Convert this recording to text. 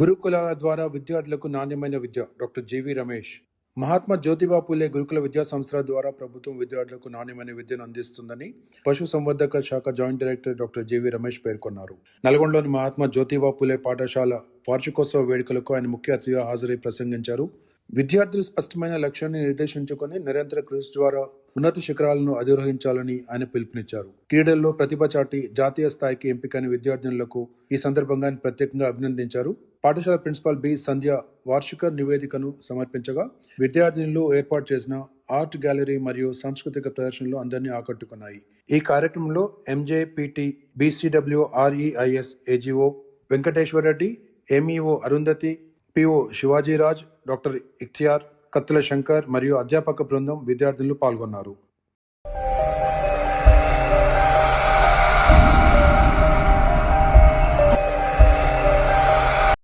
గురుకులాల ద్వారా విద్యార్థులకు నాణ్యమైన విద్య doctor G V Ramesh. Mahatma Jyotiba Phule గురుకుల విద్యా సంస్థల ద్వారా ప్రభుత్వం విద్యార్థులకు నాణ్యమైన విద్యను అందిస్తుందని పశు సంవర్ధక శాఖ joint director doctor G V Ramesh పేర్కొన్నారు. నల్గొండలోని మహాత్మా జ్యోతిబా పూలే పాఠశాల వార్షికోత్సవ వేడుకలకు ఆయన ముఖ్య అతిథిగా హాజరై ప్రసంగించారు. విద్యార్థులు స్పష్టమైన లక్ష్యాన్ని నిర్దేశించుకొని నిరంతర కృషి ద్వారా ఉన్నత శిఖరాలను అధిరోహించాలని ఆయన పిలుపునిచ్చారు. క్రీడల్లో ప్రతిభ చాటి జాతీయ స్థాయికి ఎంపికైన విద్యార్థినులకు ఈ సందర్భంగా ఆయన ప్రత్యేకంగా అభినందించారు. పాఠశాల ప్రిన్సిపాల్ బి సంధ్య వార్షిక నివేదికను సమర్పించగా విద్యార్థినులు ఏర్పాటు చేసిన ఆర్ట్ గ్యాలరీ మరియు సాంస్కృతిక ప్రదర్శనలు అందరినీ ఆకట్టుకున్నాయి. ఈ కార్యక్రమంలో MJPT BCW REIS AGO Venkateshwara Reddy MEO Arundhati PO Shivajiraj doctor Ikhtiyar Kattula Shankar మరియు అధ్యాపక బృందం విద్యార్థులు పాల్గొన్నారు.